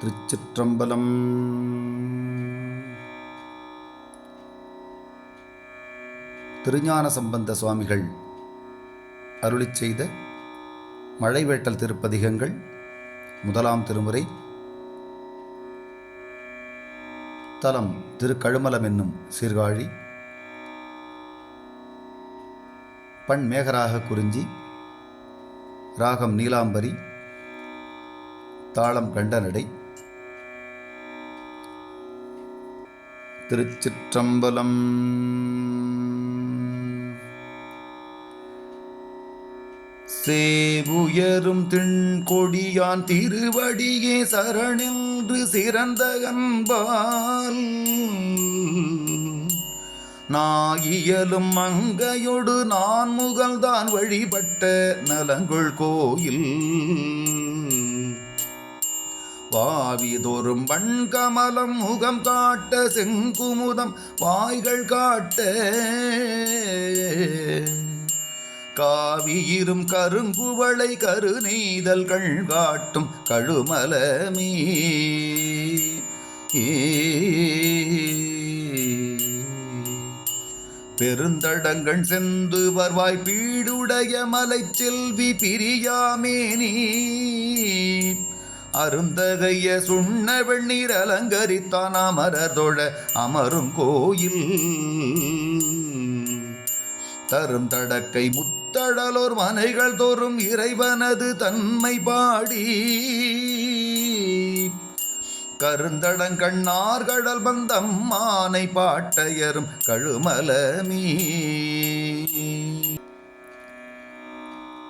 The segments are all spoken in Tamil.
திருச்சிற்றம்பலம். திருஞான சம்பந்த சுவாமிகள் அருளிச் செய்த மழைவேட்டல் திருப்பதிகங்கள் முதலாம் திருமுறை. தலம் திருக்கழுமலம் என்னும் சீர்காழி. பண் மேகராக குறிஞ்சி. ராகம் நீலாம்பரி. தாளம் கண்டனடை திருச்சிற்றம்பலம். சேவுயரும் திண்கொடியான் திருவடியே சரணின்று சிறந்த அன்பால் நாயியலும் மங்கையொடு நான் முகல்தான் வழிபட்ட நலங்குள் கோயில். பாவிதோறும் வண்கமலம் முகம் காட்ட செங்குமுதம் வாய்கள் காட்ட. காவியிரும் கருங்குவளை கருநெய்தல்கள் காட்டும் கழுமலமே. பெருந்தடங்கள் செந்து வருவாய் பீடுடைய மலை செல்வி பிரியாமே நீ. அருந்தகைய சுண்ண வெண்ணீர் அலங்கரித்தான் அமரர் தொழ அமரும் கோயில். தரும் தடக்கை முத்தடலோர் மனைகள் தோறும் இறைவனது தன்மை பாடி. கருந்தடங்கண்ணார் கடல் பந்தம் மானை பாட்டையரும் கழுமலமீ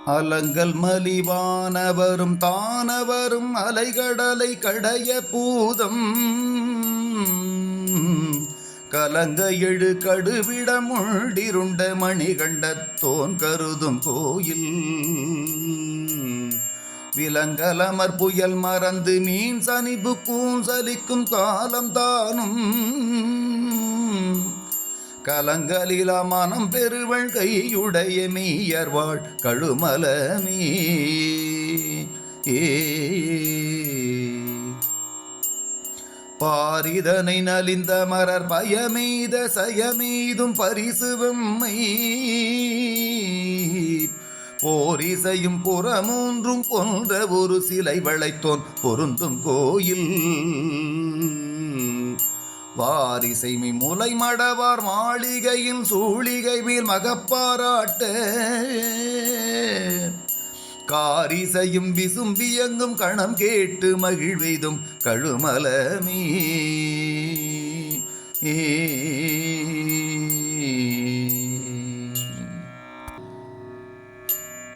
அலங்கள் மலிவானவரும் தானவரும் அலைகடலை கடைய பூதம். கலங்க எழு கடுவிட முள்ளிருண்ட மணிகண்டத்தோன் கருதும் கோயில். விலங்கலமர் புயல் மறந்து மீன் சனிப்பு கூசலிக்கும் காலம் தானும். கலங்கலில மனம் பெருவள் கையுடைய மீயர்வாள் கழுமலமே பாரிதனை நலிந்த மரர் பயமெய்த சயமெய்தும் பரிசு போரிசையும் புறமூன்றும் போன்ற ஒரு சிலை வளைத்தோன் பொருந்தும் கோயில். வாரிசைமை முலை மடவார் மாளிகையின் சூழிகை மேல் மகப்பாராட்ட. காரிசையும் விசும்பியங்கும் கணம் கேட்டு மகிழ்வெய்தும் கழுமலமே.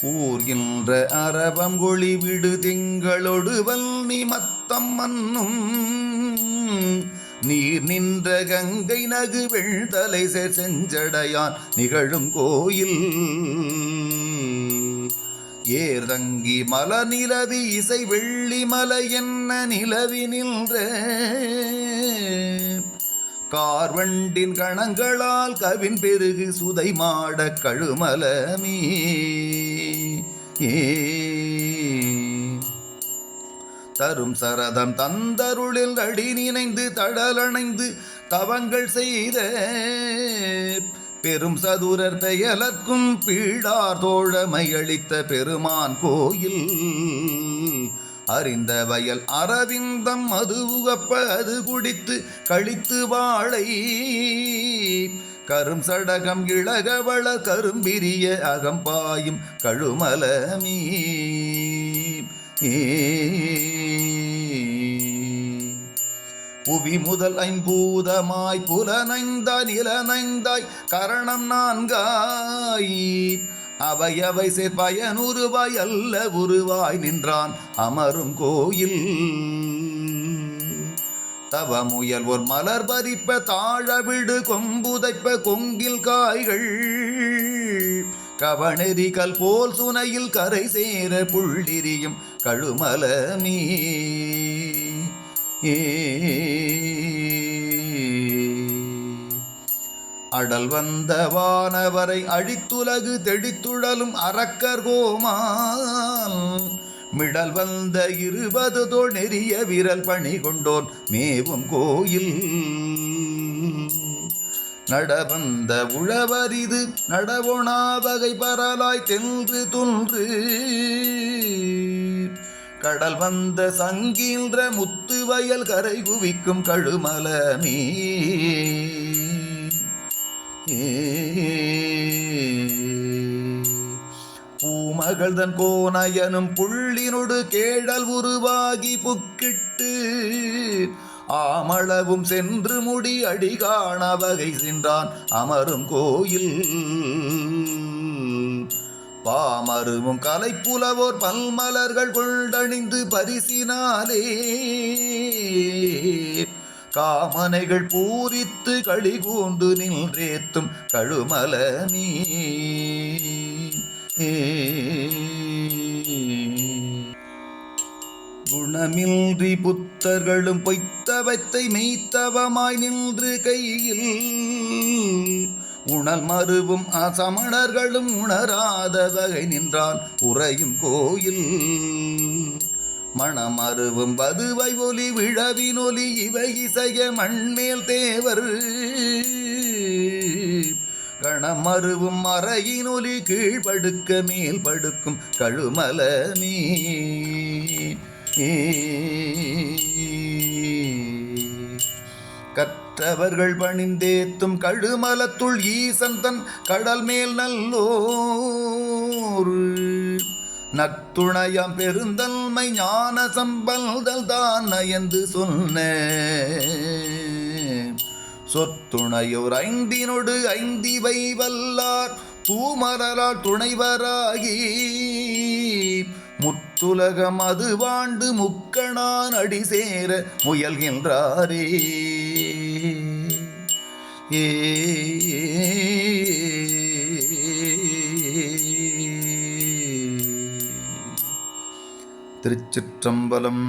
ஊர் என்ற அரபம் ஒளிவிடு திங்களொடு வல்னி மத்தம் மன்னும். நீர் நின்ற கங்கை நகு வெள்தலை செஞ்சடையான் நிகழும் கோயில். ஏர்தங்கி மல நிலவி இசை வெள்ளி மலை என்ன நிலவி நின்ற. கார்வண்டின் கணங்களால் கவின் பெருகு சுதை மாட கழுமலமே ஏ தரும் சரதம் தந்தருளில் அடி நினைந்து தடலணைந்து தவங்கள் செய்த பெரும் சதுரர் பெயலர்க்கும் பீழார் தோழமையளித்த பெருமான் கோயில். அறிந்த வயல் அரவிந்தம் அது உகப்ப அது குடித்து கழித்து வாழை. கரும் சடகம் இளகவள கரும்பிரிய அகம்பாயும் கழுமலமீ புவி முதல் ஐம்பூதமாய் புலனைந்தாய் நிலனைந்தாய் கரணம் நான்காய். அவையவை சேர்ப்பயனுருவாய் அல்ல உருவாய் நின்றான் அமரும் கோயில். தவமுயல் ஒரு மலர் பறிப்ப தாழவிடு கொம்புதைப்ப கொங்கில் காய்கள். கவனெறிகள் போல் சுனையில் கரை சேர புள்ளிரியும் கழுமலமீ. ஏ. அடல் வந்த வானவரை அழித்துலகு தெடித்துழலும் அரக்கர் கோமால். மிடல் வந்த இருபது தோல் நெறிய விரல் பணி கொண்டோன் மேவும் கோயில். நடவந்த உழவரிது நடவொணா வகை பரலாய் தென்று துன்று. கடல் வந்த சங்கீன்ற முத்து வயல் கரை குவிக்கும் கழுமலமே பூமகள் தன் கோனயனும் புள்ளினொடு கேடல் உருவாகி புக்கிட்டு ஆமளவும் சென்று முடி அடிகாண வகை சென்றான் அமரும் கோயில். பாமருவும் கலைப்புலவோர் பல்மலர்கள் கொண்டணிந்து பரிசினாலே. காமனைகள் பூரித்து களி கூண்டு நின்றேத்தும் கழுமலமீ குணமின்றி புத்தர்களும் பொய்த்தவத்தை மெய்த்தவமாய் நின்று கையில் உணல் மறுவும் அசமணர்களும் உணராத வகை நின்றான் உறையும் கோயில். மணமருவும் வதுவை ஒலி விழவின் ஒலி இவை இசைய மண்மேல் தேவர். கணமருவும் மறையின் ஒலி கீழ்படுக்க மேல் படுக்கும் கழுமலமே ஏ மற்றவர்கள் பணிந்தேத்தும் கழுமலத்துள் ஈசந்தன் கடல் மேல் நல்லோர். நத்துணையாம் பெருந்தன்மை ஞான சம்பல்தல் தான் நயந்து சொன்ன. சொத்துணையோர் ஐந்தினொடு ஐந்திவை வல்லார் தூமரலால் துணைவராகி. முத்துலகம் அது வாண்டு முக்கணான் அடி சேர முயல்கின்றாரே. ஏ திருச்சிற்றம்பலம்